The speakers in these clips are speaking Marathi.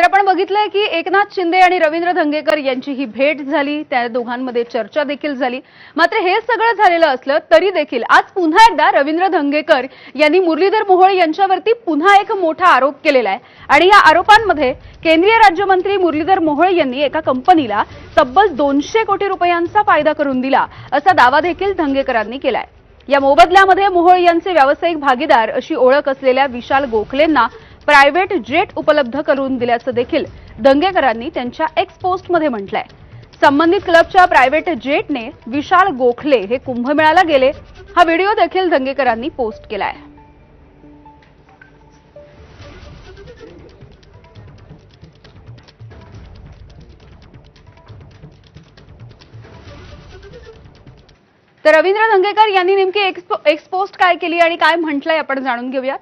तर आपण बघितलंय की एकनाथ शिंदे आणि रवींद्र धंगेकर यांची ही भेट झाली. त्या दोघांमध्ये चर्चा देखील झाली. मात्र हे सगळं झालेलं असलं तरी देखील आज पुन्हा एकदा रवींद्र धंगेकर यांनी मुरलीधर मोहोळ यांच्यावरती पुन्हा एक मोठा आरोप केलेला आहे. आणि या आरोपांमध्ये केंद्रीय राज्यमंत्री मुरलीधर मोहोळ यांनी एका कंपनीला तब्बल दोनशे कोटी रुपयांचा फायदा करून दिला असा दावा देखील धंगेकरांनी केलाय. या मोबदल्यामध्ये मोहोळ यांचे व्यावसायिक भागीदार अशी ओळख असलेल्या विशाल गोखलेंना प्रायव्हेट जेट उपलब्ध करून दिल्याचं देखील दंगेकरांनी त्यांच्या एक्स पोस्टमध्ये म्हटलंय. संबंधित क्लबच्या प्रायव्हेट जेटने विशाल गोखले हे कुंभमेळ्याला गेले. हा व्हिडिओ देखील दंगेकरांनी पोस्ट केलाय. तर रवींद्र दंगेकर यांनी नेमकी एक्सपो- एक्सपोस्ट काय केली आणि काय म्हटलंय आपण जाणून घेऊयात.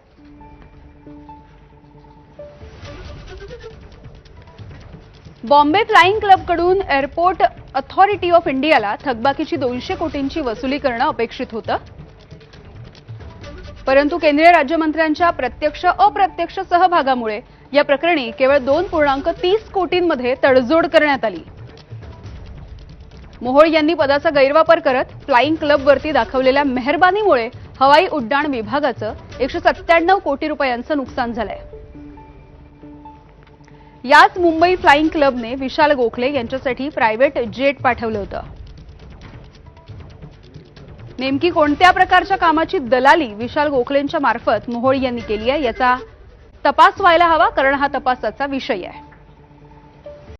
बॉम्बे फ्लाईंग क्लबकडून एअरपोर्ट अथॉरिटी ऑफ इंडियाला थकबाकीची दोनशे कोटींची वसुली करणं अपेक्षित होतं. परंतु केंद्रीय राज्यमंत्र्यांच्या प्रत्यक्ष अप्रत्यक्ष सहभागामुळे या प्रकरणी केवळ दोन पूर्णांक तीस कोटींमध्ये तडजोड करण्यात आली. मोहोळ यांनी पदाचा गैरवापर करत फ्लाईंग क्लबवरती दाखवलेल्या मेहरबानीमुळे हवाई उड्डाण विभागाचं एकशे सत्त्याण्णव कोटी रुपयांचं नुकसान झालंय. याच मुंबई फ्लाईंग क्लबने विशाल गोखले यांच्यासाठी प्रायव्हेट जेट पाठवलं होतं. नेमकी कोणत्या प्रकारच्या कामाची दलाली विशाल गोखलेंच्या मार्फत मोहोळ यांनी केली आहे याचा तपास व्हायला हवा कारण हा तपासाचा विषय आहे.